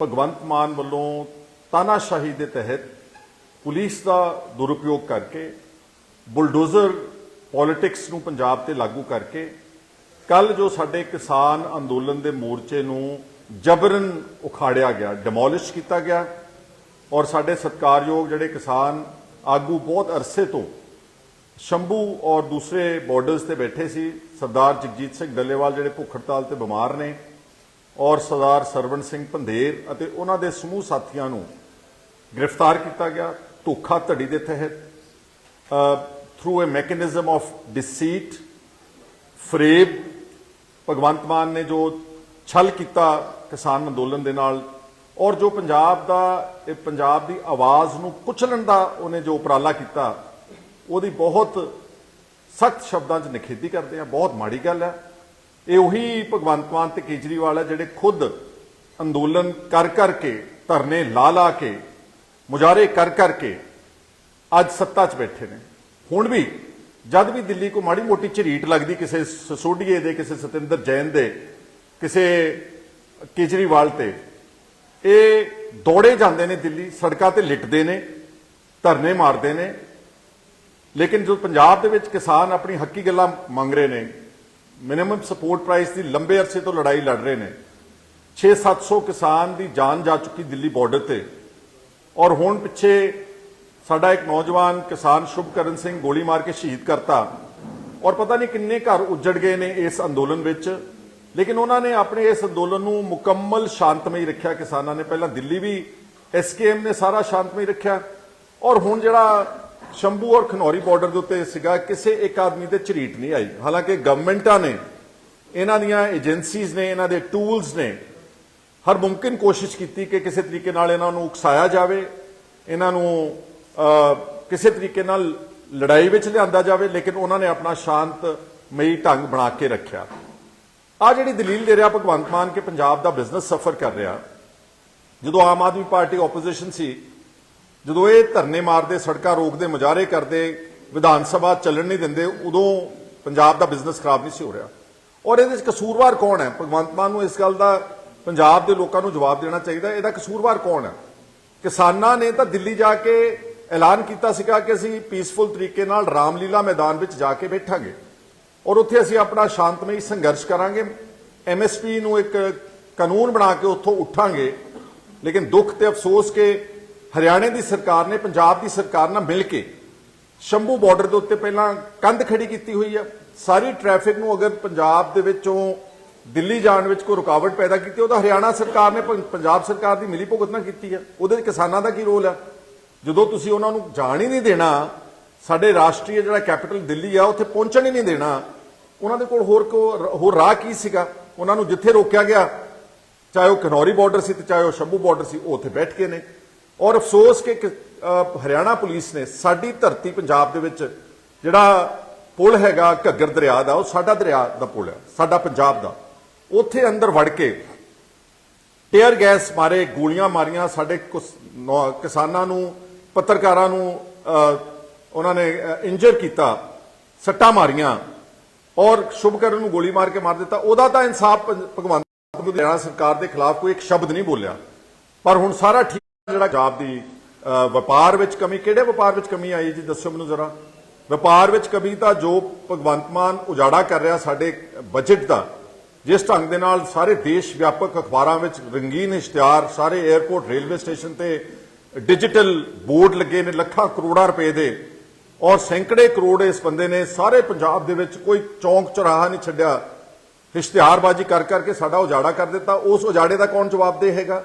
ਭਗਵੰਤ ਮਾਨ ਵੱਲੋਂ ਤਾਨਾਸ਼ਾਹੀ ਦੇ ਤਹਿਤ ਪੁਲਿਸ ਦਾ ਦੁਰਉਪਯੋਗ ਕਰਕੇ, ਬੁਲਡੋਜ਼ਰ ਪੋਲਿਟਿਕਸ ਨੂੰ ਪੰਜਾਬ ਤੇ ਲਾਗੂ ਕਰਕੇ ਕੱਲ ਜੋ ਸਾਡੇ ਕਿਸਾਨ ਅੰਦੋਲਨ ਦੇ ਮੋਰਚੇ ਨੂੰ ਜਬਰਨ ਉਖਾੜਿਆ ਗਿਆ ਡਿਮੋਲਿਸ਼ ਕੀਤਾ ਗਿਆ ਔਰ ਸਾਡੇ ਸਤਿਕਾਰਯੋਗ ਜਿਹੜੇ ਕਿਸਾਨ ਆਗੂ ਬਹੁਤ ਅਰਸੇ ਤੋਂ ਸ਼ੰਭੂ ਔਰ ਦੂਸਰੇ ਬਾਰਡਰਸ ਤੇ ਬੈਠੇ ਸੀ, ਸਰਦਾਰ ਜਗਜੀਤ ਸਿੰਘ ਡੱਲੇਵਾਲ ਜਿਹੜੇ ਭੁੱਖ ਹੜਤਾਲ ਤੇ ਬਿਮਾਰ ਨੇ ਔਰ ਸਰਦਾਰ ਸਰਵਣ ਸਿੰਘ ਪੰਧੇਰ ਅਤੇ ਉਹਨਾਂ ਦੇ ਸਮੂਹ ਸਾਥੀਆਂ ਨੂੰ ਗ੍ਰਿਫਤਾਰ ਕੀਤਾ ਗਿਆ ਧੋਖਾ ਧੜੀ ਦੇ ਤਹਿਤ through a mechanism of deceit ਫਰੇਬ, Bhagwant Mann ਨੇ ਜੋ ਛਲ ਕੀਤਾ ਕਿਸਾਨ ਅੰਦੋਲਨ ਦੇ ਨਾਲ ਔਰ ਜੋ ਪੰਜਾਬ ਦਾ, ਇਹ ਪੰਜਾਬ ਦੀ ਆਵਾਜ਼ ਨੂੰ ਕੁਚਲਣ ਦਾ ਉਹਨੇ ਜੋ ਉਪਰਾਲਾ ਕੀਤਾ, ਉਹਦੀ ਬਹੁਤ ਸਖਤ ਸ਼ਬਦਾਂ 'ਚ ਨਿਖੇਧੀ ਕਰਦੇ ਆ, ਬਹੁਤ ਮਾੜੀ ਗੱਲ ਹੈ। ਇਹ ਉਹੀ ਭਗਵੰਤ ਮਾਨ ਤੇ ਕੇਜਰੀਵਾਲ ਹੈ ਜਿਹੜੇ ਖੁਦ ਅੰਦੋਲਨ ਕਰ ਕਰਕੇ, ਧਰਨੇ ਲਾ ਲਾ ਕੇ, ਮੁਜ਼ਾਹਰੇ ਕਰ ਕਰਕੇ ਅੱਜ ਸੱਤਾ 'ਚ ਬੈਠੇ ਨੇ। ਹੁਣ ਵੀ, ਜਦ ਵੀ ਦਿੱਲੀ ਕੋ ਮਾੜੀ ਮੋਟੀ ਝਰੀਟ ਲੱਗਦੀ, ਕਿਸੇ ਸਸੋਡੀਏ ਦੇ, ਕਿਸੇ ਸਤਿੰਦਰ ਜੈਨ ਦੇ, ਕਿਸੇ ਕੇਜਰੀਵਾਲ ਤੇ, ਇਹ ਦੌੜੇ ਜਾਂਦੇ ਨੇ ਦਿੱਲੀ, ਸੜਕਾਂ ਤੇ ਲਿਟਦੇ ਨੇ, ਧਰਨੇ ਮਾਰਦੇ ਨੇ। ਲੇਕਿਨ ਜੋ ਪੰਜਾਬ ਦੇ ਵਿੱਚ ਕਿਸਾਨ ਆਪਣੀ ਹੱਕੀ ਗੱਲਾਂ ਮੰਗ ਰਹੇ ਨੇ ਮਿਨੀਮਮ ਸਪੋਰਟ ਪ੍ਰਾਈਸ ਦੀ ਲੰਬੇ ਅਰਸੇ ਤੋਂ ਲੜਾਈ ਲੜ ਰਹੇ ਨੇ। 6-700 ਕਿਸਾਨ ਦੀ ਜਾਨ ਜਾ ਚੁੱਕੀ ਦਿੱਲੀ ਬਾਰਡਰ ਤੇ। ਔਰ ਹੁਣ ਪਿੱਛੇ ਸਾਡਾ ਇੱਕ ਨੌਜਵਾਨ ਕਿਸਾਨ ਸ਼ੁਭਕਰਨ ਸਿੰਘ ਗੋਲੀ ਮਾਰ ਕੇ ਸ਼ਹੀਦ ਕਰਤਾ। ਔਰ ਪਤਾ ਨਹੀਂ ਕਿੰਨੇ ਘਰ ਉੱਜੜ ਗਏ ਨੇ ਇਸ ਅੰਦੋਲਨ ਵਿੱਚ। ਲੇਕਿਨ ਉਹਨਾਂ ਨੇ ਆਪਣੇ ਇਸ ਅੰਦੋਲਨ ਨੂੰ ਮੁਕੰਮਲ ਸ਼ਾਂਤਮਈ ਰੱਖਿਆ ਕਿਸਾਨਾਂ ਨੇ। ਪਹਿਲਾਂ ਦਿੱਲੀ ਵੀ ਐਸਕੇਐਮ ਨੇ ਸਾਰਾ ਸ਼ਾਂਤਮਈ ਰੱਖਿਆ। ਔਰ ਹੁਣ ਜਿਹੜਾ ਸ਼ੰਭੂ ਔਰ ਖਨੌਰੀ ਬਾਰਡਰ ਦੇ ਉੱਤੇ ਸੀਗਾ, ਕਿਸੇ ਇੱਕ ਆਦਮੀ ਤੇ ਝਰੀਟ ਨਹੀਂ ਆਈ। ਹਾਲਾਂਕਿ ਗਵਰਨਮੈਂਟਾਂ ਨੇ, ਇਹਨਾਂ ਦੀਆਂ ਏਜੰਸੀਜ਼ ਨੇ, ਇਹਨਾਂ ਦੇ ਟੂਲਸ ਨੇ, ਹਰ ਮੁਮਕਿਨ ਕੋਸ਼ਿਸ਼ ਕੀਤੀ ਕਿ ਕਿਸੇ ਤਰੀਕੇ ਨਾਲ ਇਹਨਾਂ ਨੂੰ ਉਕਸਾਇਆ ਜਾਵੇ, ਇਹਨਾਂ ਨੂੰ ਕਿਸੇ ਤਰੀਕੇ ਨਾਲ ਲੜਾਈ ਵਿੱਚ ਲਿਆਂਦਾ ਜਾਵੇ, ਲੇਕਿਨ ਉਹਨਾਂ ਨੇ ਆਪਣਾ ਸ਼ਾਂਤਮਈ ਢੰਗ ਬਣਾ ਕੇ ਰੱਖਿਆ। ਆ ਜਿਹੜੀ ਦਲੀਲ ਦੇ ਰਿਹਾ ਭਗਵੰਤ ਮਾਨ ਕਿ ਪੰਜਾਬ ਦਾ ਬਿਜ਼ਨਸ ਸਫਰ ਕਰ ਰਿਹਾ, ਜਦੋਂ ਆਮ ਆਦਮੀ ਪਾਰਟੀ ਆਪੋਜੀਸ਼ਨ ਸੀ ਜਦੋਂ ਇਹ ਧਰਨੇ ਮਾਰਦੇ, ਸੜਕਾਂ ਰੋਕਦੇ, ਮੁਜ਼ਾਹਰੇ ਕਰਦੇ, ਵਿਧਾਨ ਸਭਾ ਚੱਲਣ ਨਹੀਂ ਦਿੰਦੇ, ਉਦੋਂ ਪੰਜਾਬ ਦਾ ਬਿਜ਼ਨਸ ਖਰਾਬ ਨਹੀਂ ਸੀ ਹੋ ਰਿਹਾ। ਔਰ ਇਹਦੇ ਵਿੱਚ ਕਸੂਰਵਾਰ ਕੌਣ ਹੈ? ਭਗਵੰਤ ਮਾਨ ਨੂੰ ਇਸ ਗੱਲ ਦਾ ਪੰਜਾਬ ਦੇ ਲੋਕਾਂ ਨੂੰ ਜਵਾਬ ਦੇਣਾ ਚਾਹੀਦਾ। ਇਹਦਾ ਕਸੂਰਵਾਰ ਕੌਣ ਹੈ? ਕਿਸਾਨਾਂ ਨੇ ਤਾਂ ਦਿੱਲੀ ਜਾ ਕੇ ਐਲਾਨ ਕੀਤਾ ਸੀਗਾ ਕਿ ਅਸੀਂ ਪੀਸਫੁਲ ਤਰੀਕੇ ਨਾਲ ਰਾਮਲੀਲਾ ਮੈਦਾਨ ਵਿੱਚ ਜਾ ਕੇ ਬੈਠਾਂਗੇ। ਔਰ ਉੱਥੇ ਅਸੀਂ ਆਪਣਾ ਸ਼ਾਂਤਮਈ ਸੰਘਰਸ਼ ਕਰਾਂਗੇ। ਐਮਐਸਪੀ ਨੂੰ ਇੱਕ ਕਾਨੂੰਨ ਬਣਾ ਕੇ ਉੱਥੋਂ ਉੱਠਾਂਗੇ। ਲੇਕਿਨ ਦੁੱਖ ਤੇ ਅਫਸੋਸ ਕਿ ਹਰਿਆਣੇ ਦੀ ਸਰਕਾਰ ਨੇ, ਪੰਜਾਬ ਦੀ ਸਰਕਾਰ ਨਾਲ ਮਿਲ ਕੇ ਸ਼ੰਭੂ ਬਾਰਡਰ ਦੇ ਉੱਤੇ ਪਹਿਲਾਂ ਕੰਧ ਖੜੀ ਕੀਤੀ ਹੋਈ ਆ। ਸਾਰੀ ਟ੍ਰੈਫਿਕ ਨੂੰ ਅਗਰ ਪੰਜਾਬ ਦੇ ਵਿੱਚੋਂ ਦਿੱਲੀ ਜਾਣ ਵਿੱਚ ਕੋਈ ਰੁਕਾਵਟ ਪੈਦਾ ਕੀਤੀ, ਉਹਦਾ ਹਰਿਆਣਾ ਸਰਕਾਰ ਨੇ, ਪੰ- ਪੰਜਾਬ ਸਰਕਾਰ ਦੀ ਮਿਲੀ ਭੁਗਤ ਨਾ ਕੀਤੀ ਹੈ ਉਹਦੇ ਵਿੱਚ ਕਿਸਾਨਾਂ ਦਾ ਕੀ ਰੋਲ ਹੈ ਜਦੋਂ ਤੁਸੀਂ ਉਹਨਾਂ ਨੂੰ ਜਾਣ ਹੀ ਨਹੀਂ ਦੇਣਾ, ਸਾਡੇ ਰਾਸ਼ਟਰੀ ਜਿਹੜਾ ਕੈਪੀਟਲ ਦਿੱਲੀ ਆ, ਉੱਥੇ ਪਹੁੰਚਣ ਹੀ ਨਹੀਂ ਦੇਣਾ, ਉਹਨਾਂ ਦੇ ਕੋਲ ਹੋਰ ਕੋ ਹੋਰ ਰਾਹ ਕੀ ਸੀਗਾ? ਉਹਨਾਂ ਨੂੰ ਜਿੱਥੇ ਰੋਕਿਆ ਗਿਆ, ਚਾਹੇ ਉਹ ਕਨੌਰੀ ਬਾਰਡਰ ਸੀ ਤੇ ਚਾਹੇ ਉਹ ਸ਼ੰਭੂ ਬਾਰਡਰ ਸੀ, ਉਹ ਉੱਥੇ ਬੈਠ ਕੇ ਨੇ। ਔਰ ਅਫਸੋਸ ਕਿ ਹਰਿਆਣਾ ਪੁਲਿਸ ਨੇ ਸਾਡੀ ਧਰਤੀ ਪੰਜਾਬ ਦੇ ਵਿੱਚ ਜਿਹੜਾ ਪੁਲ ਹੈਗਾ ਘੱਗਰ ਦਰਿਆ ਦਾ, ਉਹ ਸਾਡਾ ਦਰਿਆ ਦਾ ਪੁਲ ਹੈ, ਸਾਡਾ ਪੰਜਾਬ ਦਾ। ਉੱਥੇ ਅੰਦਰ ਵੜ ਕੇ ਟੇਅਰ ਗੈਸ ਮਾਰੇ, ਗੋਲੀਆਂ ਮਾਰੀਆਂ, ਸਾਡੇ ਕੁਸ- ਕਿਸਾਨਾਂ ਨੂੰ, ਪੱਤਰਕਾਰਾਂ ਨੂੰ ਉਹਨਾਂ ਨੇ ਇੰਜਰ ਕੀਤਾ, ਸੱਟਾਂ ਮਾਰੀਆਂ ਔਰ ਸ਼ੁਭਕਰਨ ਨੂੰ ਗੋਲੀ ਮਾਰ ਕੇ ਮਾਰ ਦਿੱਤਾ। ਉਹਦਾ ਤਾਂ ਇਨਸਾਫ ਭਗਵੰਤ ਮਾਨ ਹਰਿਆਣਾ ਸਰਕਾਰ ਦੇ ਖਿਲਾਫ ਕੋਈ ਇੱਕ ਸ਼ਬਦ ਨਹੀਂ ਬੋਲਿਆ। ਪਰ ਹੁਣ ਸਾਰਾ ਠੀਕ ਜਿਹੜਾ ਪੰਜਾਬ ਦੀ ਅਹ, ਵਪਾਰ ਵਿੱਚ ਕਮੀ ਕਿਹੜੇ ਵਪਾਰ ਵਿੱਚ ਕਮੀ ਆਈ ਜੀ? ਦੱਸੋ ਮੈਨੂੰ ਜ਼ਰਾ। ਵਪਾਰ ਵਿੱਚ ਕਮੀ ਤਾਂ ਜੋ ਭਗਵੰਤ ਮਾਨ ਉਜਾੜਾ ਕਰ ਰਿਹਾ ਸਾਡੇ ਬਜਟ ਦਾ ਜਿਸ ਢੰਗ ਦੇ ਨਾਲ ਸਾਰੇ ਦੇਸ਼ ਵਿਆਪਕ ਅਖਬਾਰਾਂ ਵਿੱਚ ਰੰਗੀਨ ਇਸ਼ਤਿਹਾਰ ਸਾਰੇ 에ਅਰਪੋਰਟ ਰੇਲਵੇ ਸਟੇਸ਼ਨ ਤੇ ਡਿਜੀਟਲ ਬੋਰਡ ਲੱਗੇ ਨੇ ਲੱਖਾਂ ਕਰੋੜਾਂ ਰੁਪਏ ਦੇ। ਔਰ ਸੈਂਕੜੇ ਕਰੋੜ ਇਸ ਬੰਦੇ ਨੇ ਸਾਰੇ ਪੰਜਾਬ ਦੇ ਵਿੱਚ ਕੋਈ ਚੌਂਕ ਚੌਰਾਹਾ ਨਹੀਂ ਛੱਡਿਆ। ਇਸ਼ਤਿਹਾਰਬਾਜ਼ੀ ਕਰ ਕਰਕੇ ਸਾਡਾ ਉਜਾੜਾ ਕਰ ਦਿੱਤਾ। ਉਸ ਉਜਾੜੇ ਦਾ ਕੌਣ ਜਵਾਬਦੇਹ ਹੈਗਾ?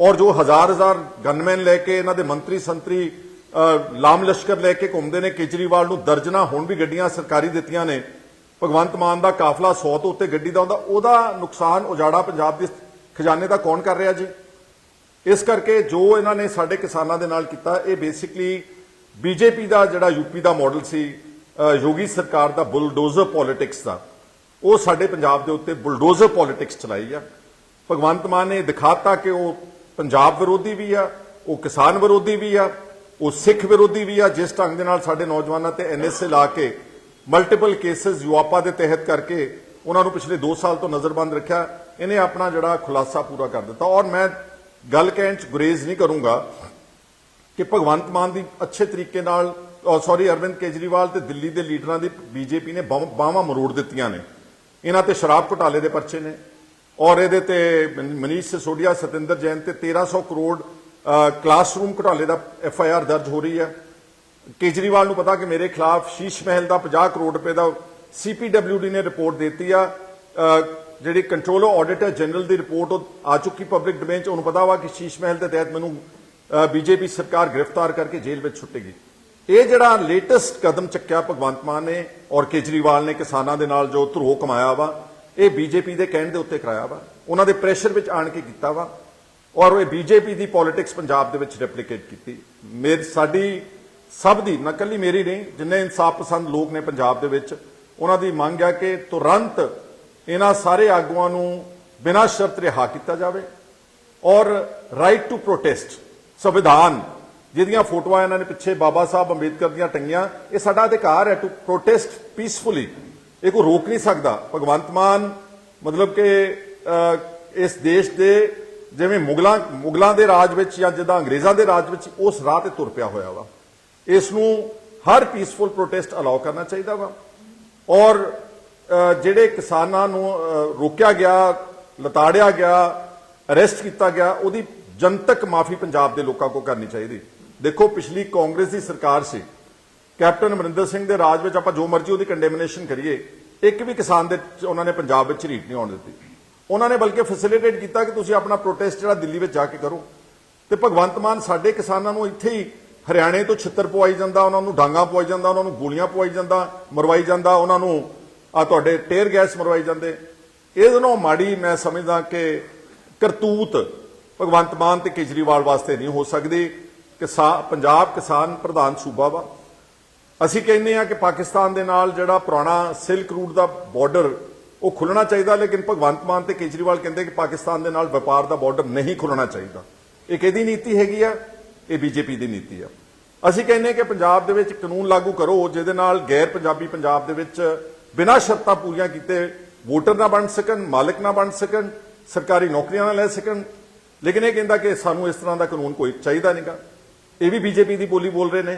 ਔਰ ਜੋ ਹਜ਼ਾਰ ਹਜ਼ਾਰ ਗਨਮੈਨ ਲੈ ਕੇ ਇਹਨਾਂ ਦੇ ਮੰਤਰੀ, ਸੰਤਰੀ ਲਾਮ ਲਸ਼ਕਰ ਲੈ ਕੇ ਘੁੰਮਦੇ ਨੇ, ਕੇਜਰੀਵਾਲ ਨੂੰ ਦਰਜਨਾ ਹੁਣ ਵੀ ਗੱਡੀਆਂ ਸਰਕਾਰੀ ਦਿੱਤੀਆਂ ਨੇ। ਭਗਵੰਤ ਮਾਨ ਦਾ ਕਾਫਲਾ 100 ਤੋਂ ਉੱਤੇ ਗੱਡੀ ਦਾ ਹੁੰਦਾ, ਉਹਦਾ ਨੁਕਸਾਨ ਉਜਾੜਾ ਪੰਜਾਬ ਦੇ ਖਜ਼ਾਨੇ ਦਾ ਕੌਣ ਕਰ ਰਿਹਾ ਜੀ? ਇਸ ਕਰਕੇ ਜੋ ਇਹਨਾਂ ਨੇ ਸਾਡੇ ਕਿਸਾਨਾਂ ਦੇ ਨਾਲ ਕੀਤਾ, ਇਹ ਬੇਸਿਕਲੀ ਬੀਜੇਪੀ ਦਾ ਜਿਹੜਾ ਯੂਪੀ ਦਾ ਮਾਡਲ ਸੀ ਯੋਗੀ ਸਰਕਾਰ ਦਾ ਬੁਲਡੋਜ਼ਰ ਪੋਲਿਟਿਕਸ ਦਾ, ਉਹ ਸਾਡੇ ਪੰਜਾਬ ਦੇ ਉੱਤੇ ਬੁਲਡੋਜ਼ਰ ਪੋਲਿਟਿਕਸ ਚਲਾਈ ਆ। ਭਗਵੰਤ ਮਾਨ ਨੇ ਦਿਖਾਤਾ ਕਿ ਉਹ ਪੰਜਾਬ ਵਿਰੋਧੀ ਵੀ ਆ, ਉਹ ਕਿਸਾਨ ਵਿਰੋਧੀ ਵੀ ਆ, ਉਹ ਸਿੱਖ ਵਿਰੋਧੀ ਵੀ ਆ, ਜਿਸ ਢੰਗ ਦੇ ਨਾਲ ਸਾਡੇ ਨੌਜਵਾਨਾਂ ਤੇ ਐਨਐਸਏ ਲਾ ਕੇ ਮਲਟੀਪਲ ਕੇसेस ਯੂਆਪਾ ਦੇ ਤਹਿਤ ਕਰਕੇ ਉਹਨਾਂ ਨੂੰ ਪਿਛਲੇ 2 ਸਾਲ ਤੋਂ ਨਜ਼ਰਬੰਦ ਰੱਖਿਆ, ਇਹਨੇ ਆਪਣਾ ਜਿਹੜਾ ਖੁਲਾਸਾ ਪੂਰਾ ਕਰ ਦਿੱਤਾ। ਔਰ ਮੈਂ ਗੱਲ ਕਹਿਣ ਚ ਗੁਰੇਜ਼ ਨਹੀਂ ਕਰੂੰਗਾ ਕਿ ਭਗਵੰਤ ਮਾਨ ਦੀ ਅੱਛੇ ਤਰੀਕੇ ਨਾਲ ਸੌਰੀ ਅਰਵਿੰਦ ਕੇਜਰੀਵਾਲ ਤੇ ਦਿੱਲੀ ਦੇ ਲੀਡਰਾਂ ਦੀ ਬੀਜੇਪੀ ਨੇ ਬਾਹਾਂ ਮਰੋੜ ਦਿੱਤੀਆਂ ਨੇ। ਇਹਨਾਂ ਤੇ ਸ਼ਰਾਬ ਘੁਟਾਲੇ ਦੇ ਪਰਚੇ ਨੇ। ਔਰ ਇਹਦੇ ਤੇ ਮਨੀਸ਼ ਸਿਸੋਡੀਆ ਸਤਿੰਦਰ ਜੈਨ ਤੇ 1300 ਕਰੋੜ ਕਲਾਸਰੂਮ ਘੁਟਾਲੇ ਦਾ ਐਫ ਆਈ ਆਰ ਦਰਜ ਹੋ ਰਹੀ ਹੈ। ਕੇਜਰੀਵਾਲ ਨੂੰ ਪਤਾ ਕਿ ਮੇਰੇ ਖਿਲਾਫ ਸ਼ੀਸ਼ ਮਹਿਲ ਦਾ 50 ਕਰੋੜ ਰੁਪਏ ਦਾ ਸੀਪੀਡਬਲਿਊਡੀ ਨੇ ਰਿਪੋਰਟ ਦਿੱਤੀ ਆ। ਅ, ਜਿਹੜੀ ਕੰਟਰੋਲਰ ਆਡੀਟਰ ਜਨਰਲ ਦੀ ਰਿਪੋਰਟ ਉਹ ਆ ਚੁੱਕੀ ਪਬਲਿਕ ਡੋਮੇਨ ਚ। ਉਹਨੂੰ ਪਤਾ ਵਾ ਕਿ ਸ਼ੀਸ਼ ਮਹਿਲ ਦੇ ਤਹਿਤ ਮੈਨੂੰ ਬੀਜੇਪੀ ਸਰਕਾਰ ਗ੍ਰਿਫਤਾਰ ਕਰਕੇ ਜੇਲ੍ਹ ਵਿੱਚ ਛੁੱਟੇਗੀ ਇਹ ਜਿਹੜਾ ਲੇਟੈਸਟ ਕਦਮ ਚੱਕਿਆ ਭਗਵੰਤ ਮਾਨ ਨੇ ਔਰ ਕੇਜਰੀਵਾਲ ਨੇ ਕਿਸਾਨਾਂ ਦੇ ਨਾਲ ਜੋ ਧਰੋ ਕਮਾਇਆ ਵਾ ਇਹ ਬੀਜੇਪੀ ਦੇ ਕਹਿਣ ਦੇ ਉੱਤੇ ਕਰਾਇਆ ਵਾ। ਉਹਨਾਂ ਦੇ ਪ੍ਰੈਸ਼ਰ ਵਿੱਚ ਆਣ ਕੇ ਕੀਤਾ ਵਾ। ਔਰ ਇਹ ਬੀਜੇਪੀ ਦੀ ਪੋਲਿਟਿਕਸ ਪੰਜਾਬ ਦੇ ਵਿੱਚ ਰੈਪਲੀਕੇਟ ਕੀਤੀ। ਮੇਰੀ, ਸਾਡੀ ਸਭ ਦੀ ਨਕਲੀ ਮੇਰੀ ਨਹੀਂ, ਜਿੰਨੇ ਇਨਸਾਫ ਪਸੰਦ ਲੋਕ ਨੇ ਪੰਜਾਬ ਦੇ ਵਿੱਚ, ਉਹਨਾਂ ਦੀ ਮੰਗ ਹੈ ਕਿ ਤੁਰੰਤ ਇਹਨਾਂ ਸਾਰੇ ਆਗੂਆਂ ਨੂੰ ਬਿਨਾਂ ਸ਼ਰਤ ਰਿਹਾ ਕੀਤਾ ਜਾਵੇ। ਔਰ ਰਾਈਟ ਟੂ ਪ੍ਰੋਟੈਸਟ ਸੰਵਿਧਾਨ, ਜਿਹਦੀਆਂ ਫੋਟੋਆਂ ਇਹਨਾਂ ਨੇ ਪਿੱਛੇ ਬਾਬਾ ਸਾਹਿਬ ਅੰਬੇਦਕਰ ਦੀਆਂ ਟੰਗੀਆਂ, ਇਹ ਸਾਡਾ ਅਧਿਕਾਰ ਹੈ ਟੂ ਪ੍ਰੋਟੈਸਟ ਪੀਸਫੁਲੀ ਇਹ ਕੋਈ ਰੋਕ ਨਹੀਂ ਸਕਦਾ। ਭਗਵੰਤ ਮਾਨ ਮਤਲਬ ਕਿ ਇਸ ਦੇਸ਼ ਦੇ ਜਿਵੇਂ ਮੁਗਲਾਂ ਮੁਗਲਾਂ ਦੇ ਰਾਜ ਵਿੱਚ ਜਾਂ ਜਿੱਦਾਂ ਅੰਗਰੇਜ਼ਾਂ ਦੇ ਰਾਜ ਵਿੱਚ ਉਸ ਰਾਹ ਤੇ ਤੁਰ ਪਿਆ ਹੋਇਆ ਵਾ। ਇਸ ਨੂੰ ਹਰ ਪੀਸਫੁਲ ਪ੍ਰੋਟੈਸਟ ਅਲਾਉ ਕਰਨਾ ਚਾਹੀਦਾ ਵਾ। ਔਰ ਜਿਹੜੇ ਕਿਸਾਨਾਂ ਨੂੰ ਰੋਕਿਆ ਗਿਆ, ਲਤਾੜਿਆ ਗਿਆ ਅਰੈਸਟ ਕੀਤਾ ਗਿਆ, ਉਹਦੀ ਜਨਤਕ ਮਾਫੀ ਪੰਜਾਬ ਦੇ ਲੋਕਾਂ ਕੋ ਕਰਨੀ ਚਾਹੀਦੀ। ਦੇਖੋ, ਪਿਛਲੀ ਕਾਂਗਰਸ ਦੀ ਸਰਕਾਰ ਸੀ। ਕੈਪਟਨ ਅਮਰਿੰਦਰ ਸਿੰਘ ਦੇ ਰਾਜ ਵਿੱਚ ਆਪਾਂ ਜੋ ਮਰਜ਼ੀ ਉਹਦੀ ਕੰਡੈਮਨੇਸ਼ਨ ਕਰੀਏ, ਇੱਕ ਵੀ ਕਿਸਾਨ ਦੇ ਉਹਨਾਂ ਨੇ ਪੰਜਾਬ ਵਿੱਚ ਰੀਟ ਨਹੀਂ ਆਉਣ ਦਿੱਤੀ। ਉਹਨਾਂ ਨੇ ਬਲਕਿ ਫੈਸਿਲਿਟੇਟ ਕੀਤਾ ਕਿ ਤੁਸੀਂ ਆਪਣਾ ਪ੍ਰੋਟੈਸਟ ਜਿਹੜਾ ਦਿੱਲੀ ਵਿੱਚ ਜਾ ਕੇ ਕਰੋ। ਤੇ ਭਗਵੰਤ ਮਾਨ ਸਾਡੇ ਕਿਸਾਨਾਂ ਨੂੰ ਇੱਥੇ ਹੀ ਹਰਿਆਣੇ ਤੋਂ ਛਿੱਤਰ ਪਵਾਈ ਜਾਂਦਾ, ਉਹਨਾਂ ਨੂੰ ਡਾਂਗਾ ਪਵਾਈ ਜਾਂਦਾ, ਉਹਨਾਂ ਨੂੰ ਗੋਲੀਆਂ ਪਵਾਈ ਜਾਂਦਾ, ਮਰਵਾਈ ਜਾਂਦਾ, ਉਹਨਾਂ ਨੂੰ ਆ ਤੁਹਾਡੇ ਟੇਅਰ ਗੈਸ ਮਰਵਾਈ ਜਾਂਦੇ। ਇਹਦੇ ਨਾਲੋਂ ਮਾੜੀ ਮੈਂ ਸਮਝਦਾ ਕਿ ਕਰਤੂਤ ਭਗਵੰਤ ਮਾਨ ਤੇ ਕੇਜਰੀਵਾਲ ਵਾਸਤੇ ਨਹੀਂ ਹੋ ਸਕਦੀ। ਕਿਸਾ, ਪੰਜਾਬ ਕਿਸਾਨ ਪ੍ਰਧਾਨ ਸੂਬਾ ਵਾ। ਅਸੀਂ ਕਹਿੰਦੇ ਆ ਕਿ ਪਾਕਿਸਤਾਨ ਦੇ ਨਾਲ ਜਿਹੜਾ ਪੁਰਾਣਾ ਸਿਲਕ ਰੂਟ ਦਾ ਬਾਰਡਰ ਉਹ ਖੁੱਲਣਾ ਚਾਹੀਦਾ, ਲੇਕਿਨ ਭਗਵੰਤ ਮਾਨ ਤੇ ਕੇਜਰੀਵਾਲ ਕਹਿੰਦੇ ਕਿ ਪਾਕਿਸਤਾਨ ਦੇ ਨਾਲ ਵਪਾਰ ਦਾ ਬਾਰਡਰ ਨਹੀਂ ਖੁੱਲਣਾ ਚਾਹੀਦਾ। ਇਹ ਕਿਹਦੀ ਨੀਤੀ ਹੈਗੀ ਆ? ਇਹ ਬੀਜੇਪੀ ਦੀ ਨੀਤੀ ਆ। ਅਸੀਂ ਕਹਿੰਦੇ ਕਿ ਪੰਜਾਬ ਦੇ ਵਿੱਚ ਕਾਨੂੰਨ ਲਾਗੂ ਕਰੋ, ਜਿਹਦੇ ਨਾਲ ਗੈਰ ਪੰਜਾਬੀ ਪੰਜਾਬ ਦੇ ਵਿੱਚ ਬਿਨਾਂ ਸ਼ਰਤਾਂ ਪੂਰੀਆਂ ਕੀਤੇ ਵੋਟਰ ਨਾ ਬਣ ਸਕਣ, ਮਾਲਕ ਨਾ ਬਣ ਸਕਣ, ਸਰਕਾਰੀ ਨੌਕਰੀਆਂ ਨਾ ਲੈ ਸਕਣ। ਲੇਕਿਨ ਇਹ ਕਹਿੰਦਾ ਕਿ ਸਾਨੂੰ ਇਸ ਤਰ੍ਹਾਂ ਦਾ ਕਾਨੂੰਨ ਕੋਈ ਚਾਹੀਦਾ ਨਹੀਂਗਾ ਇਹ ਵੀ ਬੀਜੇਪੀ ਦੀ ਬੋਲੀ ਬੋਲ ਰਹੇ ਨੇ।